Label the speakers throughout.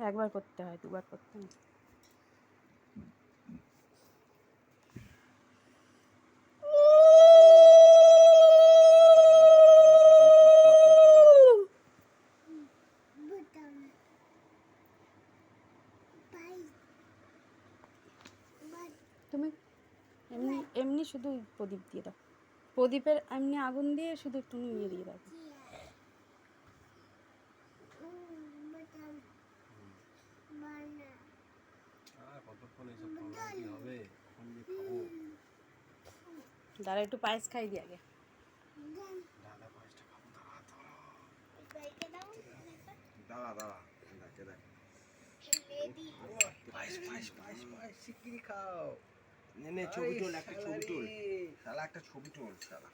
Speaker 1: একবার করতে হয় দুবার করতে হয়। না।
Speaker 2: বুতাম। বাই। বাই।
Speaker 1: তুমি এমনি এমনি শুধু প্রদীপ দিয়ে দাও। প্রদীপের এমনি আগুন দিয়ে শুধু একটু নিয়ে দিয়ে দাও
Speaker 2: বুতাম বানা
Speaker 3: আর কতক্ষণ এসব ফর্মালিটি হবে কখন যে খাব
Speaker 1: দাঁড়া একটু পায়েস খাই দিয়ে আগে
Speaker 2: দেন
Speaker 3: দাদা পাঁচটা খাব দাঁড়া দাঁড়া
Speaker 2: বাইকে দাও
Speaker 3: দাঁড়া দাঁড়া দেখে দেখ
Speaker 2: লেডি
Speaker 3: পায়েস পায়েস পায়েস পায়েস শিগগিরি খাও নে নে ছবি তোল একটা ছবি তোল শালা একটা ছবি তোল শালা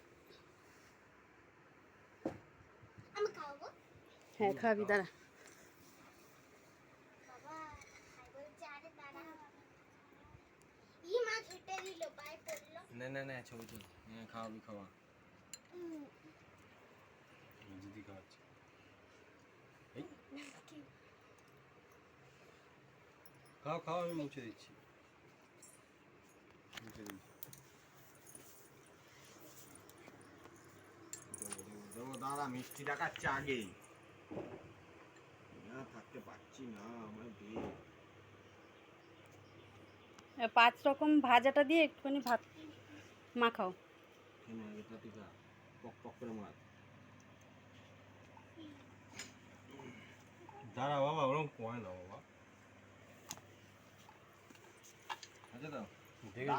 Speaker 2: আমি খাব
Speaker 1: হ্যাঁ খাবি দাঁড়া
Speaker 2: বাবা খাই বলছে আরে দাঁড়া ই মাছ হেঁটে দিল পায়ে পড়ল
Speaker 3: নে নে নে ছবি তোল। হ্যাঁ খাওয়াবি খাওয়া। দিদি খাওয়াচ্ছে। খাও খাও আমি মুছে দিচ্ছি। মুছে দিচ্ছি। দেবো, দেবো, মিষ্টি ডাকাচ্ছে আগেই না থাকতে পারছি না আমার বিয়ে
Speaker 1: পাঁচ রকম ভাজাটা দিয়ে একটুখানি ভাত মাখাও।
Speaker 3: কেন এটা টিকা পক পক করে মার দাঁড়া বাবা ওরকম কয় না বাবা। আচ্ছা দাও।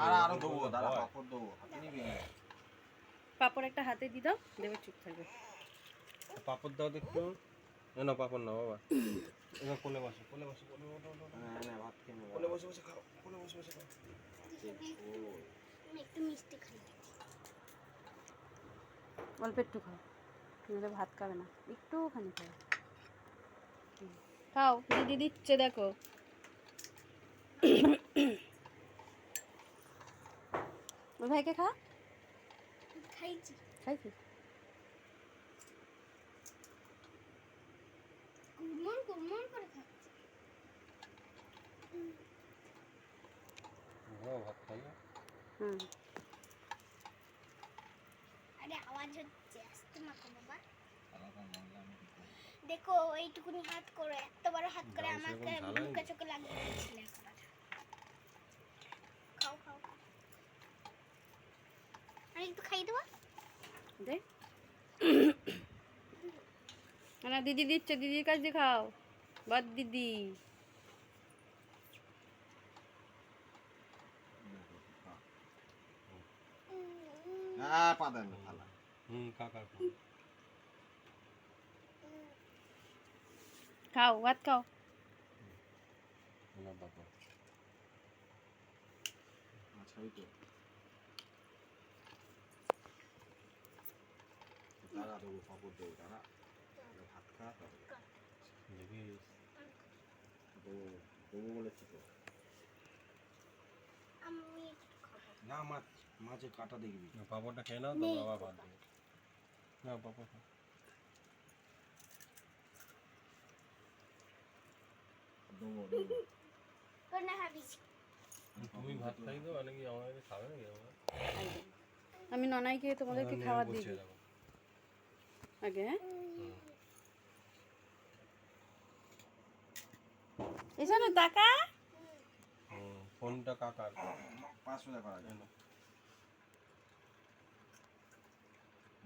Speaker 3: দাঁড়া আরও দেবো দাঁড়া পাপড় দেবো হাতে নিবি না।
Speaker 1: পাপড় একটা হাতে দিয়ে দাও দেবে চুপ থাকবে।
Speaker 3: পাপড় দাও দেখো। না না পাপড় না বাবা। এবার কোলে বসো কোলে বসো কোলে বসো না না ভাত খেয়ে নেব। কোলে বসে বসে খাও কোলে বসে বসে খাও।
Speaker 2: আমি একটু মিষ্টি খাই।
Speaker 1: অল্প একটু খাও। নাহলে ভাত খাবে না একটুখানি খাও। খাও দিদি দিচ্ছে দেখো। ওই ভাইকে খা।
Speaker 2: খাইছি।
Speaker 1: খাইছি?
Speaker 2: কুরমুর কুরমুর করে খাচ্ছি।
Speaker 3: ভাত
Speaker 1: হুম।
Speaker 2: আরে আওয়াজ হচ্ছে আসতে মাখো বাবা। দেখো এইটুকুনি হাত করে এত বড় হাত করে আমাকে মুখে চোখে লাগিয়ে দিয়েছিলে একবার। খাও খাও। আর একটু খাই দেবো?
Speaker 1: দে। না দিদি দিচ্ছে দিদির কাছ দিয়ে খাও। বাদ দিদি।
Speaker 3: হ্যাঁ হুম কাকা
Speaker 1: খাও ভাত খাও।
Speaker 3: না বাবা। আচ্ছা ওই তো। পাপড় দেবো ভাত খা তারপরে দেখি দেবো দেবো তো।
Speaker 2: আমি একটু খাব
Speaker 3: না মাছ মাছের কাটা দেখবি।
Speaker 4: পাপড়টা খেয়ে নাও তো। আবার ভাত দেবো না পাপড়
Speaker 2: তোর না
Speaker 4: তুমি ভাত খাই দাও নাকি আমার খাবে নাকি আমার?
Speaker 1: আমি ননাইকে তোমাদেরকে খাবার দিই। আগে হ্যাঁ। এসো না টাকা।
Speaker 4: ফোনটা কাকার।
Speaker 3: পাঁচশো টাকা করা যায় দাঁড়া আগে আগে
Speaker 4: আরে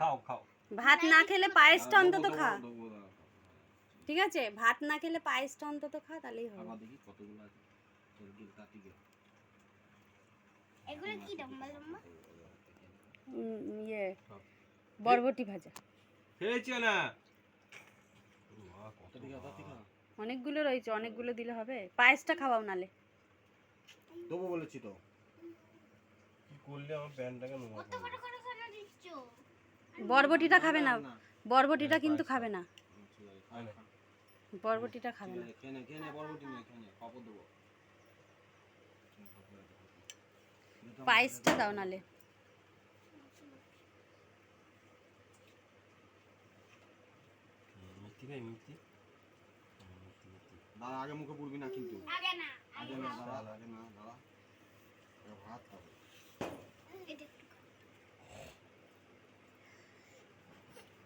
Speaker 4: খাও খাও।
Speaker 1: ভাত না খেলে পায়েসটা অন্তত খা। ঠিক আছে? ভাত না খেলে পায়েসটা অন্তত খা তাহলেই হবে।
Speaker 3: দেখি কতগুলো আছে।
Speaker 2: এগুলো কি লম্বা লম্বা
Speaker 1: ইয়ে বরবটি ভাজা।
Speaker 4: খেয়েছো না।
Speaker 1: অনেকগুলো রয়েছে অনেকগুলো দিলে হবে। পায়েসটা খাওয়াও নালে।
Speaker 3: দেবো বলেছি তো। কি করলে আমার প্যান্টটাকে নোংরা
Speaker 1: বরবটিটা খাবে না। বরবটিটা কিন্তু খাবে না। বরবটিটা খাবে না। পায়েসটা দাও নালে।
Speaker 4: দাদা আগে মুখে পুড়বি না কিন্তু।
Speaker 2: আগে না।
Speaker 4: আগে না দাদা আগে না দাদা ভাত খাবে
Speaker 2: এটা একটু খাও।
Speaker 3: এই, আচ্ছা,
Speaker 2: হুম। এনে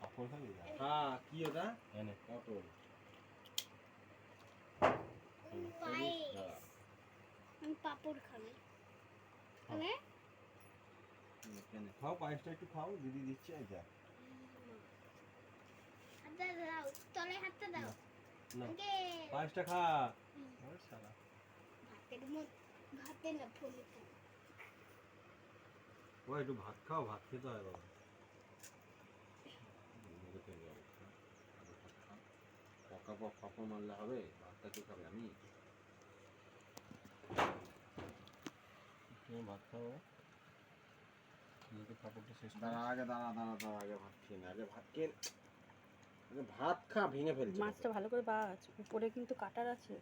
Speaker 3: পাঁপড় খাবি
Speaker 4: হ্যাঁ কি ওটা
Speaker 3: এনে,
Speaker 4: পটল
Speaker 2: আমি পাপড় খাব আমি
Speaker 3: খাও পায়েসটা একটু খাও দিদি দিচ্ছে এই যা
Speaker 2: হাতটা দাও তলে হাতটা দাও
Speaker 3: পায়েসটা খা
Speaker 2: হুম।
Speaker 3: ওই শালা।
Speaker 2: ভাতের মধ্যে ভাতে না ফুলে
Speaker 3: ও একটু ভাত খাও ভাত খেতে হয় বাবা।
Speaker 4: পকা পক পাপড় মারলে হবে ভাতটা কি খাবে আমি?
Speaker 3: তুমি ভাত খাও
Speaker 4: দাঁড়া আগে দাঁড়া দাঁড়া দাঁড়া আগে ভাত খেয়ে নে আগে ভাত খেয়ে ভাত খা ভেঙে ফেলছে
Speaker 1: মাছটা ভালো করে বাছ উপরে কিন্তু কাটার আছে।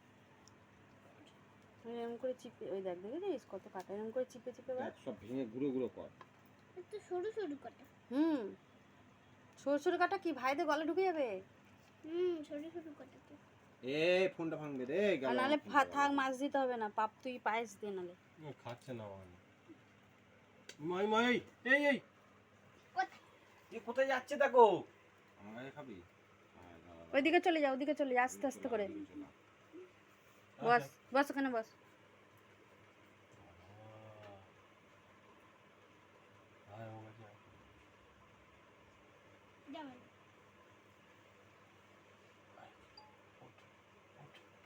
Speaker 1: এরকম করে চিপে ওই দেখ দেখেছিস কত কাটা? এরকম করে চিপে চিপে
Speaker 4: দেখ, সব ভেঙে গুঁড়ো গুঁড়ো কর।
Speaker 2: একটু সরু সরু কাটা।
Speaker 1: হুম। সরু সরু কাটা কি? ভাইদের গলে ঢুকে যাবে?
Speaker 2: হুম সরু সরু কাটা তো।
Speaker 4: এ ফোনটা ভাঙবে রে গেল।
Speaker 1: নাহলে
Speaker 4: আমার
Speaker 1: থাক মাছ দিতে হবে না। পাপ তুই পায়েস দিয়ে নালে
Speaker 3: খাচ্ছে না মানে মাই মাই এই এই।
Speaker 2: কোথায়?
Speaker 3: এ কোথায় যাচ্ছে দেখো?
Speaker 4: আমার খাবি।
Speaker 1: ওইদিকে চলে যাও ওদিকে চলে যা আস্তে আস্তে করে। বস বস ওখানে বস।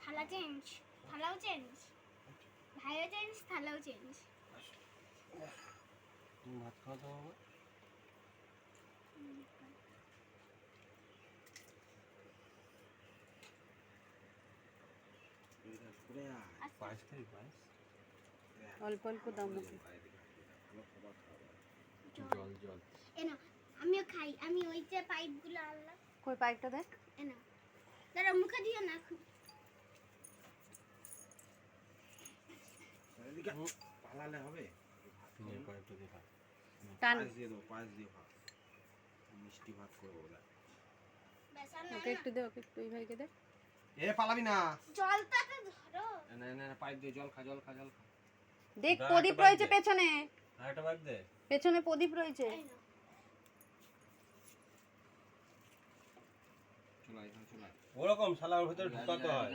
Speaker 2: থালা চেঞ্জ থালাও চেঞ্জ ভাইও চেঞ্জ থালাও চেঞ্জ
Speaker 3: ভাত খাওয়া দাও বাবা
Speaker 4: এদিকে ঘুরে আয়,
Speaker 3: পায়েস খাই পায়েস
Speaker 4: ঘুরে আয়।
Speaker 1: অল্প অল্প মুখে।
Speaker 3: জল জল।
Speaker 2: এনো আমিও খাই আমি ওই যে পাইপগুলো আনলাম।
Speaker 1: কই পাইপটা দেখ।
Speaker 2: এনো দাঁড়া মুখে দিও না খুব।
Speaker 4: পালালে হবে।
Speaker 1: টান।
Speaker 4: দিয়ে দিয়ে ভাত। মিষ্টি ভাত করব
Speaker 1: ওকে একটু দে ওকে একটু এই ভাইকে দে।
Speaker 4: এ পালাবি না।
Speaker 2: জলটা তো ধরো।
Speaker 4: না না না পাইপ দিয়ে জল খা জল খা জল খা।
Speaker 1: দেখ প্রদীপ রয়েছে পেছনে।
Speaker 3: আরেকটা পাইপ দে।
Speaker 1: পেছনে প্রদীপ রয়েছে।
Speaker 3: ওরকম শালার ওর ভিতরে ঢুকাতে হয়।